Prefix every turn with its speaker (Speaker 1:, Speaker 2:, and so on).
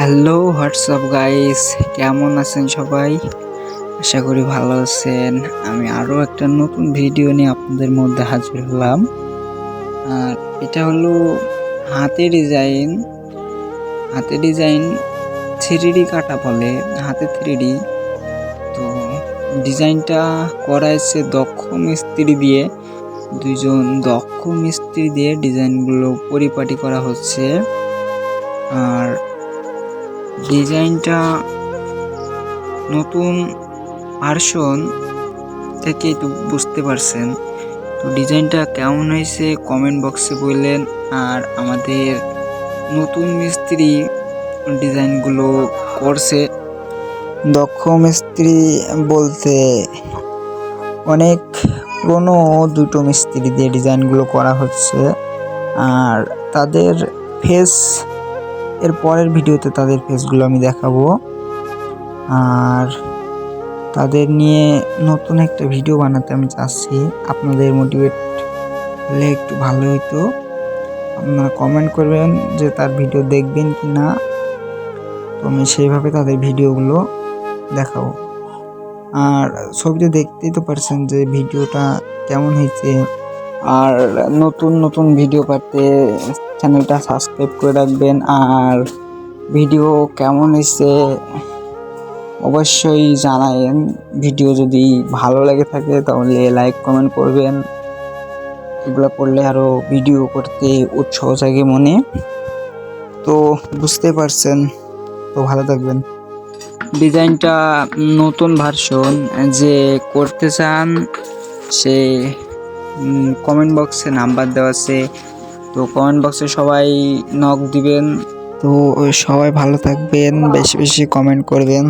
Speaker 1: Hello WhatsApp guys কেমন আছেন সবাই? আশা করি ভালো আছেন। আমি আরও একটা নতুন ভিডিও নিয়ে আপনাদের মধ্যে হাজির হলাম। আর এটা হলো হাতে ডিজাইন হাতে ডিজাইন থ্রি কাটা বলে, হাতে থ্রি তো ডিজাইনটা করা হয়েছে দক্ষ মিস্ত্রি দিয়ে। দুইজন দক্ষ মিস্ত্রি দিয়ে ডিজাইনগুলো পরিপাটি করা হচ্ছে। আর ডিজাইনটা নতুন ভার্সন থেকে একটু বুঝতে পারছেন। তো ডিজাইনটা কেমন হয়েছে কমেন্ট বক্সে বললেন। আর আমাদের নতুন মিস্ত্রি ডিজাইনগুলো করছে। দক্ষ মিস্ত্রি বলতে অনেক পুরনো দুটো মিস্ত্রি দিয়ে ডিজাইনগুলো করা হচ্ছে। আর তাদের ফেস এর পরের ভিডিওতে তাদের ফেসগুলো আমি দেখাবো। আর তাদের নিয়ে নতুন একটা ভিডিও বানাতে আমি চাচ্ছি। আপনাদের মোটিভেট হলে একটু ভালো হতো আপনারা কমেন্ট করবেন যে তার ভিডিও দেখবেন কি না তো আমি সেইভাবে তাদের ভিডিওগুলো দেখাবো। আর ছবিতে দেখতেই তো পারছেন যে ভিডিওটা কেমন হয়েছে। আর নতুন নতুন ভিডিও পাতে চ্যানেলটা সাবস্ক্রাইব করে রাখবেন। আর ভিডিও কেমন হয়েছে অবশ্যই জানায়েন। ভিডিও যদি ভালো লেগে থাকে তাহলে লাইক কমেন্ট করবেন। এগুলো করলে আরও ভিডিও করতে উৎসাহ জাগে মনে। তো বুঝতে পারছেন। তো ভালো থাকবেন। ডিজাইনটা নতুন ভার্সন যে করতে চান সে কমেন্ট বক্সে নাম্বার দেওয়া আছে। তো কমেন্ট বক্সে সবাই নক দিবেন। তো সবাই ভালো থাকবেন, বেশি বেশি কমেন্ট করবেন।